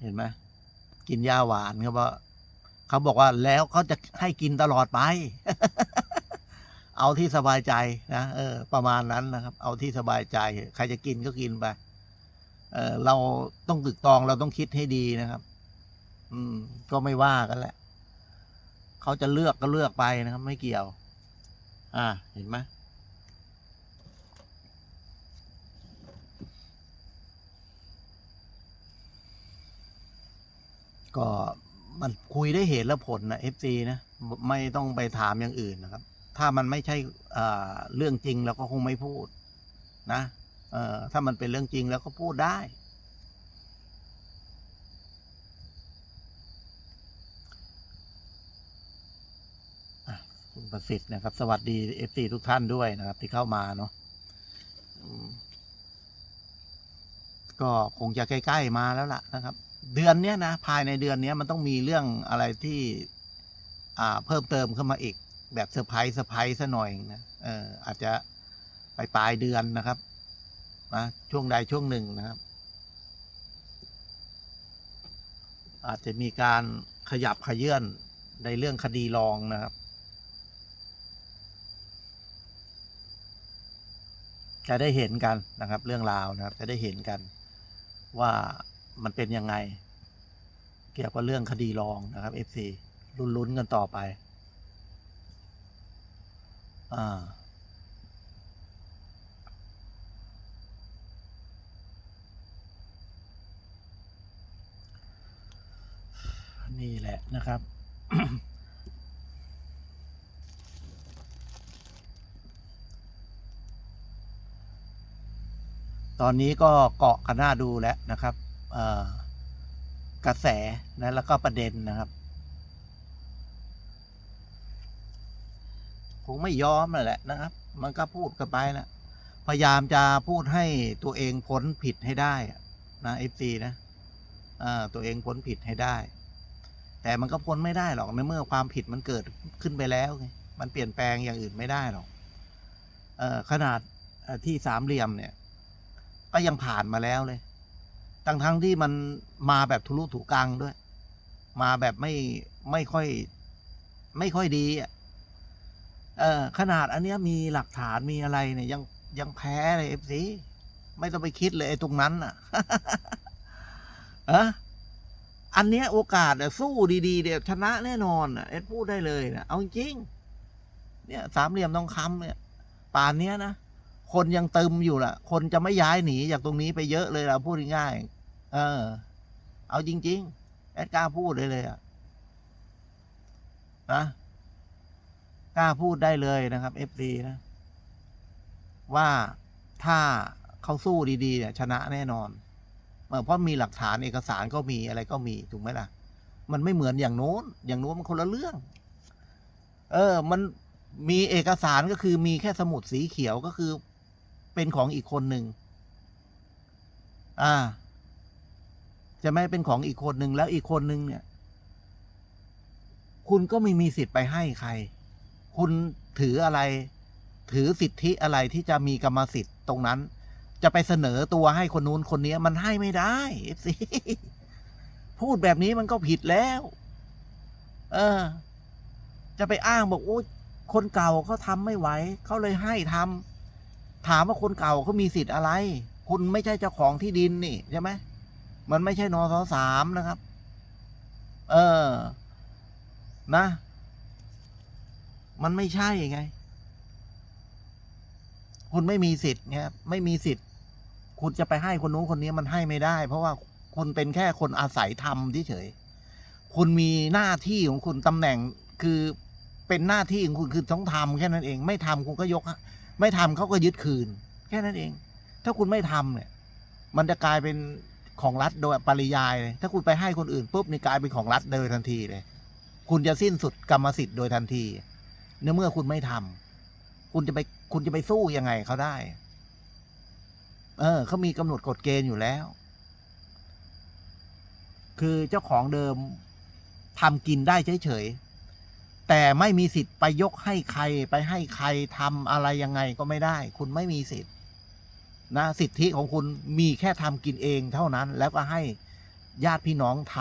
เห็นไหมกินยาหวานเขาบอกเขาบอกว่าแล้วเขาจะให้กินตลอดไป เอาที่สบายใจนะเออ ประมาณนั้นนะครับ เอาที่สบายใจ ใครจะกินก็กินไปเออเราต้องตึกตองเราต้องคิดให้ดีนะครับ อืม ก็ไม่ว่ากันแหละเขาจะเลือกก็เลือกไปนะครับ ไม่เกี่ยว อ่า เห็นไหม ก็มันคุยได้เหตุและผลนะเอฟซีนะไม่ต้องไปถามอย่างอื่นนะครับ ถ้ามันไม่ใช่เรื่องจริงเราก็คงไม่พูดนะเอ่อถ้ามันเป็นเรื่องจริงแล้วก็พูดได้ คุณประสิทธิ์นะครับ สวัสดีเอฟซีทุกท่านด้วยนะครับ ที่เข้ามาเนาะก็คงจะใกล้ ๆ มาแล้วล่ะนะครับ เดือนเนี้ยนะภายในเดือนเนี้ยมันต้องมีเรื่องอะไรที่อ่าเพิ่มเติมเข้ามาอีก แบบเซอร์ไพรส์เซอร์ไพรส์ซะหน่อยนะเอออาจจะไปปลายเดือนนะครับนะช่วงใดช่วงหนึ่งนะครับ อาจจะมีการขยับขยื่นในเรื่องคดีรองนะครับ จะได้เห็นกันนะครับ เรื่องราวนะครับ จะได้เห็นกันว่า มันเป็นยังไง เกี่ยวกับเรื่องคดีรองนะครับ FC ลุ้นๆกันต่อไป อ่านี่แหละนะครับ ตอนนี้ก็เกาะกันหน้าดูแล้วนะครับ กระแสนะแล้วก็ประเด็นนะครับคงไม่ยอมนั่นแหละนะครับ มันก็พูดกันไปนะพยายามจะพูดให้ตัวเองพ้นผิดให้ได้นะเอฟซีนะตัวเองพ้นผิดให้ได้ แต่มันก็พ้นไม่ได้หรอกในเมื่อความผิดมันเกิดขึ้นไปแล้วไงมันเปลี่ยนแปลงอย่างอื่นไม่ได้หรอกอขนาดที่สามเหลี่ยมเนี่ย ก็ยังผ่านมาแล้วเลย ทั้งทั้งที่มันมาแบบทุรุถูกังด้วย มาแบบไม่ไม่ค่อย ไม่ค่อยดีอะเออขนาดอันเนี้ยมีหลักฐานมีอะไรเนี่ย ยังยังแพ้เลยเอฟซีไม่ต้องไปคิดเลยไอ้ตรงนั้นน่ะเอะอันเนี้ยโอกาสอะสู้ดีๆเดี๋ยวชนะแน่นอนอะเอ็ดพูดได้เลยนะเอาจริงเนี่ยสามเหลี่ยมทองคำเนี่ย ป่านเนี้ยนะ คนยังตึมอยู่ล่ะ คนจะไม่ย้ายหนีจากตรงนี้ไปเยอะเลยล่ะพูดง่ายๆเออ เอาจริง ๆ แอดกล้าพูดเลยเลยอะนะกล้าพูดได้เลยนะครับเอฟซีนะ ว่าถ้าเขาสู้ดีๆเนี่ยชนะแน่นอนเออเพราะมีหลักฐานเอกสารก็มีอะไรก็มีถูกไหมล่ะ มันไม่เหมือนอย่างโน้น อย่างโน้นมันคนละเรื่อง เออ มันมีเอกสารก็คือมีแค่สมุดสีเขียวก็คือ เป็นของอีกคนหนึ่งอ่า จะไม่เป็นของอีกคนหนึ่งแล้วอีกคนหนึ่งเนี่ย คุณก็ไม่มีสิทธิ์ไปให้ใคร คุณถืออะไร ถือสิทธิอะไรที่จะมีกรรมสิทธิ์ตรงนั้น จะไปเสนอตัวให้คนนู้นคนนี้มันให้ไม่ได้สิพูดแบบนี้มันก็ผิดแล้ว เออ จะไปอ้างบอกโอ้คนเก่าเขาทำไม่ไหวเขาเลยให้ทำ ถามว่าคนเก่าเขามีสิทธิ์อะไร คุณไม่ใช่เจ้าของที่ดินนี่ใช่ไหมมันไม่ใช่นสสามนะครับ เออ นะ มันไม่ใช่ไง คุณไม่มีสิทธิ์ไงครับไม่มีสิทธิ์ คุณจะไปให้คนนู้นคนนี้มันให้ไม่ได้ เพราะว่าคุณเป็นแค่คนอาศัยทำเฉยคุณมีหน้าที่ของคุณตำแหน่งคือเป็นหน้าที่ของคุณคือต้องทำแค่นั้นเอง ไม่ทำคุณก็ยก ไม่ทำเขาก็ยึดคืน แค่นั้นเอง ถ้าคุณไม่ทำเนี่ย มันจะกลายเป็นของรัฐโดยปริยายเลยถ้าคุณไปให้คนอื่นปุ๊บนี่กลายเป็นของรัฐโดยทันทีเลย คุณจะสิ้นสุดกรรมสิทธิ์โดยทันทีเนื่อเมื่อคุณไม่ทำคุณจะไปคุณจะไปสู้ยังไงเขาได้ เออเขามีกำหนดกฎเกณฑ์อยู่แล้ว คือเจ้าของเดิมทำกินได้เฉยๆ แต่ไม่มีสิทธิ์ไปยกให้ใครไปให้ใครทำอะไรยังไงก็ไม่ได้ คุณไม่มีสิทธิ์นะสิทธิของคุณมีแค่ทำกินเองเท่านั้น แล้วก็ให้ญาติพี่น้องท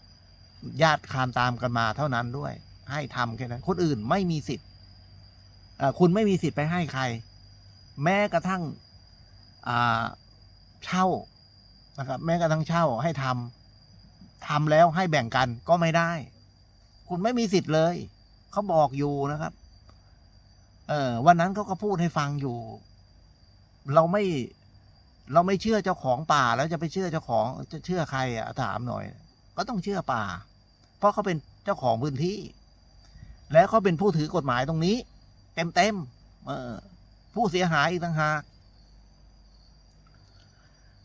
ำญาติคานตามกันมาเท่านั้นด้วย ให้ทำแค่นั้นคนอื่นไม่มีสิทธิ์คุณไม่มีสิทธิ์ไปให้ใคร แม้กระทั่งเช่านะครับ แม้กระทั่งเช่าให้ทำทำแล้วให้แบ่งกันก็ไม่ได้ คุณไม่มีสิทธิ์เลยเขาบอกอยู่นะครับ เออวันนั้นเขาก็พูดให้ฟังอยู่ เราไม่ เราไม่เชื่อเจ้าของป่าแล้วจะไปเชื่อเจ้าของ จะเชื่อใครอะถามหน่อย ก็ต้องเชื่อป่า เพราะเขาเป็นเจ้าของพื้นที่ และเขาเป็นผู้ถือกฎหมายตรงนี้ เต็มเต็มๆเออผู้เสียหายอีกต่างหาก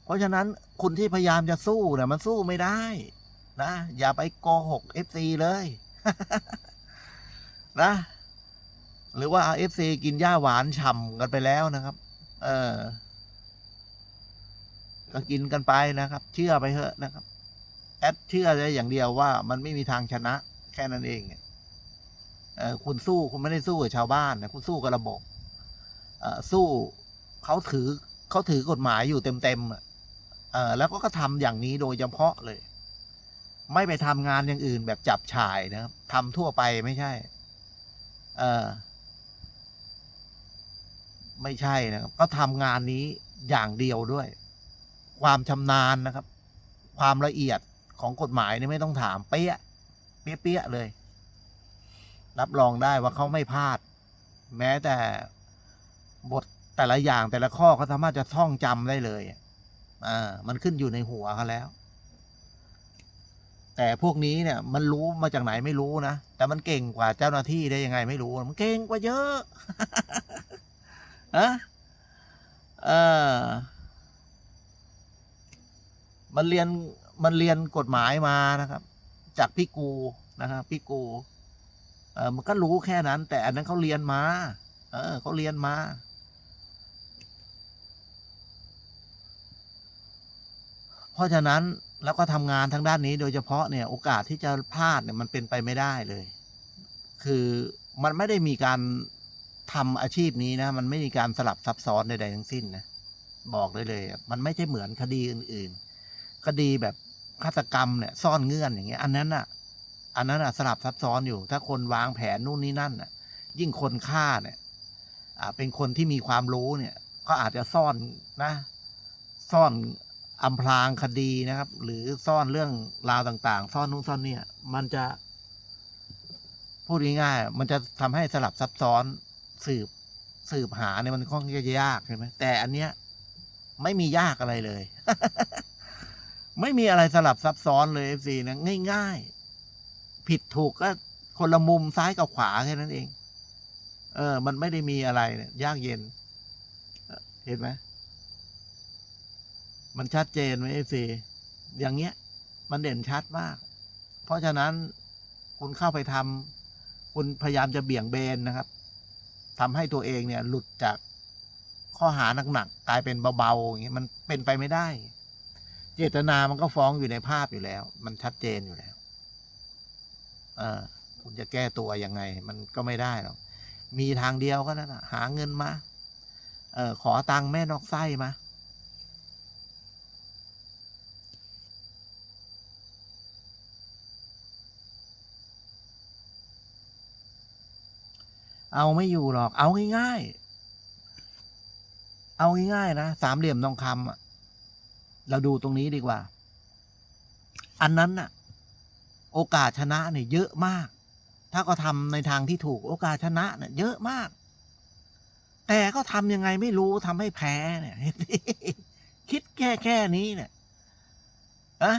เพราะฉะนั้นคุณที่พยายามจะสู้เนี่ยมันสู้ไม่ได้ นะ อย่าไปโกหกเอฟซีเลย นะ หรือว่าเอฟซีกินหญ้าหวานฉ่ำกันไปแล้วนะครับ เออ ก็กินกันไปนะครับ เชื่อไปเถอะนะครับ แอดเชื่อได้อย่างเดียวว่า มันไม่มีทางชนะ แค่นั้นเองเออคุณสู้คุณไม่ได้สู้กับชาวบ้านนะคุณสู้กับระบบเออสู้เขาถือเขาถือกฎหมายอยู่เต็มๆอะเออแล้วก็ก็ทำอย่างนี้โดยเฉพาะเลย ไม่ไปทำงานอย่างอื่นแบบจับฉ่ายนะครับทำทั่วไปไม่ใช่ เออ ไม่ใช่นะครับ ก็ทำงานนี้อย่างเดียวด้วย ความชำนาญนะครับ ความละเอียดของกฎหมายนี่ไม่ต้องถามเปี้ยเปี้ยเปี้ยเลย รับรองได้ว่าเขาไม่พลาด แม้แต่บทแต่ละอย่างแต่ละข้อเขาสามารถจะท่องจำได้เลยอ่ามันขึ้นอยู่ในหัวเขาแล้ว แต่พวกนี้เนี่ยมันรู้มาจากไหนไม่รู้นะ แต่มันเก่งกว่าเจ้าหน้าที่ได้ยังไงไม่รู้ มันเก่งกว่าเยอะอะเออมันเรียนมันเรียนกฎหมายมานะครับ จากพี่กูนะครับพี่กู เออมันก็รู้แค่นั้น แต่อันนั้นเขาเรียนมา เออเขาเรียนมา เพราะฉะนั้นแล้วก็ทำงานทางด้านนี้โดยเฉพาะเนี่ยโอกาสที่จะพลาดเนี่ยมันเป็นไปไม่ได้เลย คือมันไม่ได้มีการทำอาชีพนี้นะ มันไม่มีการสลับซับซ้อนใดๆทั้งสิ้นนะบอกได้เลย มันไม่ใช่เหมือนคดีอื่นๆ คดีแบบฆาตกรรมเนี่ยซ่อนเงื่อนอย่างเงี้ย อันนั้นอะ อันนั้นอะสลับซับซ้อนอยู่ ถ้าคนวางแผนนู่นนี่นั่นอะ ยิ่งคนฆ่าเนี่ย อ่า เป็นคนที่มีความรู้เนี่ย ก็อาจจะซ่อนนะ ซ่อน อำพรางคดีนะครับ หรือซ่อนเรื่องราวต่าง ๆ ซ่อนนู่นซ่อนเนี่ยมันจะ พูดง่ายๆมันจะทำให้สลับซับซ้อนสืบสืบหาเนี่ยมันค่อนข้างจะยากใช่ไหมแต่อันเนี้ยไม่มียากอะไรเลย ไม่มีอะไรสลับซับซ้อนเลยเอฟซีนะง่าย ๆ ผิดถูกก็คนละมุมซ้ายกับขวาแค่นั้นเอง เออ มันไม่ได้มีอะไรเนี่ยยากเย็น เห็นไหม มันชัดเจนไหมเอฟซีอย่างเงี้ย มันเด่นชัดมาก เพราะฉะนั้นคุณเข้าไปทำคุณพยายามจะเบี่ยงเบนนะครับทำให้ตัวเองเนี่ย หลุดจากข้อหาหนักๆกลายเป็นเบาๆอย่างเงี้ยมันเป็นไปไม่ได้ เจตนามันก็ฟ้องอยู่ในภาพอยู่แล้ว มันชัดเจนอยู่แล้วเออคุณจะแก้ตัวยังไง มันก็ไม่ได้หรอกมีทางเดียวก็นั่นนะหาเงินมา เออขอตังค์แม่นอกไส้มา เอาไม่อยู่หรอก เอาง่ายๆ เอาง่ายๆนะสามเหลี่ยมทองคำอะเราดูตรงนี้ดีกว่า อันนั้นน่ะ โอกาสชนะเนี่ยเยอะมาก ถ้าก็ทำในทางที่ถูก โอกาสชนะเนี่ยเยอะมาก แต่ก็ทำยังไงไม่รู้ทำให้แพ้เนี่ย คิดแค่แค่นี้เนี่ยอะ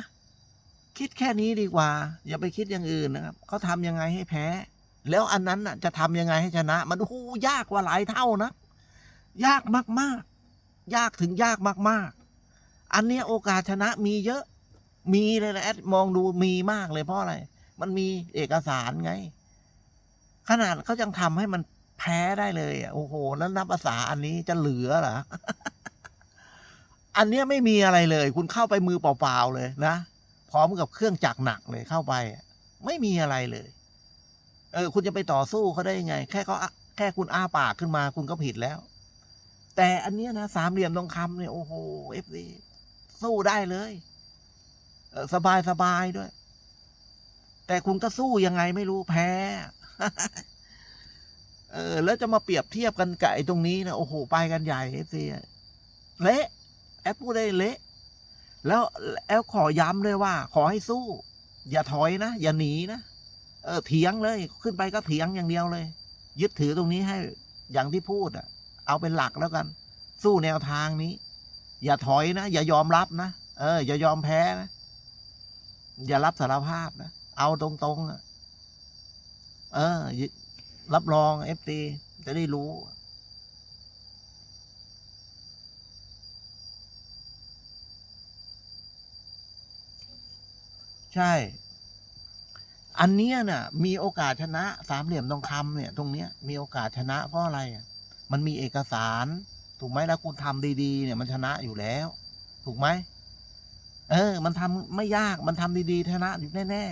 คิดแค่นี้ดีกว่า อย่าไปคิดอย่างอื่นนะครับเขาทำยังไงให้แพ้ แล้วอันนั้นน่ะจะทำยังไงให้ชนะ มันโอ้โหยากกว่าหลายเท่านะ ยากมากๆ ยากถึงยากมาก ๆ อันเนี้ยโอกาสชนะมีเยอะ มีเลยนะแอดมองดูมีมากเลยเพราะอะไร มันมีเอกสารไง ขนาดเขายังทำให้มันแพ้ได้เลยอะโอ้โห แล้วนับภาษาอันนี้จะเหลือเหรออันเนี้ยไม่มีอะไรเลย คุณเข้าไปมือเปล่าๆเลยนะ พร้อมกับเครื่องจักรหนักเลยเข้าไป ไม่มีอะไรเลย เออ คุณจะไปต่อสู้เขาได้ยังไง แค่เขาแค่คุณอ้าปากขึ้นมา คุณก็ผิดแล้ว แต่อันเนี้ยนะสามเหลี่ยมทองคำเนี่ยโอ้โหเอฟซีสู้ได้เลยเออสบายสบายด้วย แต่คุณก็สู้ยังไงไม่รู้แพ้ เออ แล้วจะมาเปรียบเทียบกันกับไอ้ตรงนี้นะโอ้โหไปกันใหญ่เอฟซีเละแอปพูดได้เละแล้วแอลขอย้ำเลยว่า ขอให้สู้ อย่าถอยนะ อย่าหนีนะ เออเถียงเลยขึ้นไปก็เถียงอย่างเดียวเลย ยึดถือตรงนี้ให้อย่างที่พูดอะ เอาเป็นหลักแล้วกัน สู้แนวทางนี้ อย่าถอยนะ อย่ายอมรับนะเออ อย่ายอมแพ้นะอย่ารับสารภาพนะเอาตรงๆอะเออ รับรองเอฟตีจะได้รู้ใช่ อันเนี้ยน่ะ มีโอกาสชนะสามเหลี่ยมทองคำเนี่ย ตรงเนี้ยมีโอกาสชนะเพราะอะไรอะมันมีเอกสาร ถูกไหมแล้วคุณทำดีๆ เนี่ยมันชนะอยู่แล้ว ถูกไหมเออ มันทำไม่ยากมันทำดีๆชนะอยู่แน่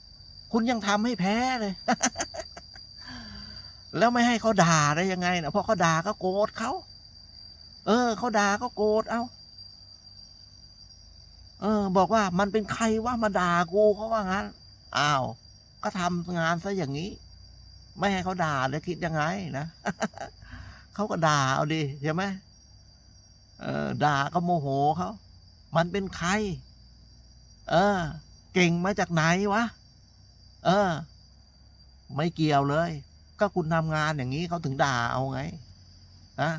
ๆคุณยังทำให้แพ้เลย แล้วไม่ให้เขาด่าได้ยังไงนะเพราะเขาด่าก็โกรธเขาเออเขาด่าก็โกรธเอาเออ บอกว่ามันเป็นใครว่ามาด่ากูเขาว่างั้นอ้าว ก็ทำงานซะอย่างนี้ ไม่ให้เขาด่าแล้วคิดยังไงนะเขาก็ด่าเอาดิใช่ไหมเออด่าก็โมโหเขา มันเป็นใคร เออ เก่งมาจากไหนวะ เออ ไม่เกี่ยวเลย ก็คุณทำงานอย่างนี้เขาถึงด่าเอาไง นะ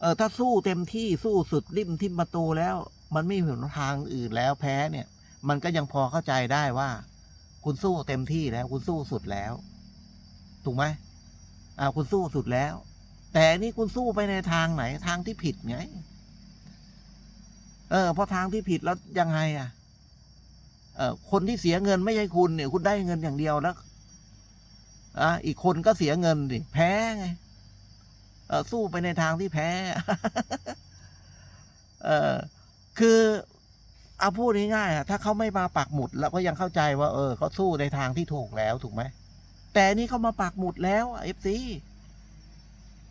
เออ ถ้าสู้เต็มที่สู้สุดริมทิมประตูแล้ว มันไม่มีหนทางอื่นแล้วแพ้เนี่ย มันก็ยังพอเข้าใจได้ว่า คุณสู้เต็มที่แล้ว คุณสู้สุดแล้ว ถูกไหมอ่าคุณสู้สุดแล้ว แต่นี่คุณสู้ไปในทางไหน ทางที่ผิดไง เออเพราะทางที่ผิดแล้วยังไง อะ เออคนที่เสียเงินไม่ใช่คุณเนี่ย คุณได้เงินอย่างเดียวแล้วอะอีกคนก็เสียเงินดิแพ้ไงเออสู้ไปในทางที่แพ้ เออคือ เอาพูดง่ายๆอะถ้าเขาไม่มาปักหมุดแล้วก็ยังเข้าใจว่า เออเขาสู้ในทางที่ถูกแล้วถูกไหมแต่นี่เขามาปักหมุดแล้วเอฟซี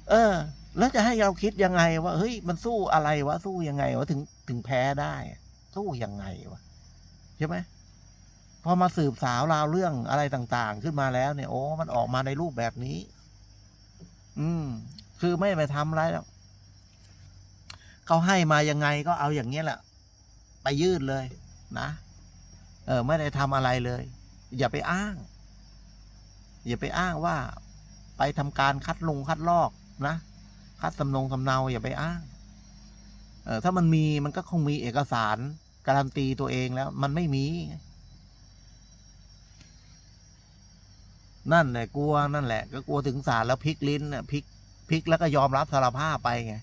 เออ แล้วจะให้เราคิดยังไงว่าเฮ้ยมันสู้อะไรวะสู้ยังไงวะถึงถึงแพ้ได้ สู้ยังไงวะใช่ไหมพอมาสืบสาวราวเรื่องอะไรต่าง ๆ ขึ้นมาแล้วเนี่ยโอ้มันออกมาในรูปแบบนี้ อืม คือไม่ไปทำอะไรแล้วเขาให้มายังไงก็เอาอย่างเงี้ยแหละ ไปยืดเลยนะเออไม่ได้ทำอะไรเลย อย่าไปอ้าง อย่าไปอ้างว่าไปทำการคัดลงคัดลอกนะ คัดสำนงสำเนาอย่าไปอ้างเออถ้ามันมีมันก็คงมีเอกสารการันตีตัวเองแล้ว มันไม่มี นั่นแหละกลัวนั่นแหละ ก็กลัวถึงศาลแล้วพลิกลิ้นพลิกพลิกแล้วก็ยอมรับสารภาพไปไง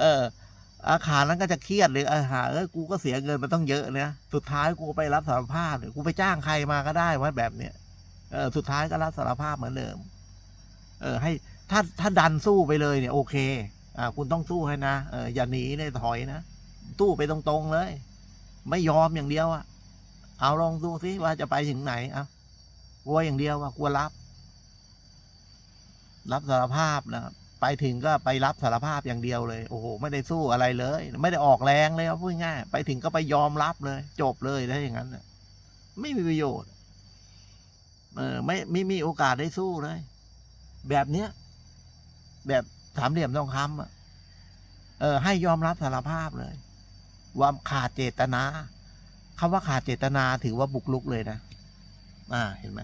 เออ อาคารนั้นก็จะเครียดเลยอาหาเออกูก็เสียเงินมันต้องเยอะเนี่ยสุดท้ายกูไปรับสารภาพเนี่ยกูไปจ้างใครมาก็ได้ว่าแบบเนี้ยเออสุดท้ายก็รับสารภาพเหมือนเดิม เออ ให้ถ้าถ้าดันสู้ไปเลยเนี่ยโอเค อ่า คุณต้องสู้ให้นะเอออย่าหนีเลยถอยนะสู้ไปตรงๆเลย ไม่ยอมอย่างเดียวอะเอาลองดูซิว่าจะไปถึงไหนเอากลัวอย่างเดียวว่ากลัวรับ รับสารภาพนะครับ ไปถึงก็ไปรับสารภาพอย่างเดียวเลย โอ้โห ไม่ได้สู้อะไรเลย ไม่ได้ออกแรงเลยเอาพูดง่ายไปถึงก็ไปยอมรับเลย จบเลยถ้าอย่างนั้นไม่มีประโยชน์ เออ ไม่ไม่มีโอกาสได้สู้เลย แบบเนี้ย แบบสามเหลี่ยมทองคำอะเออ ให้ยอมรับสารภาพเลยว่าขาดเจตนาคำว่าขาดเจตนาถือว่าบุกลุกเลยนะ อ่า เห็นไหม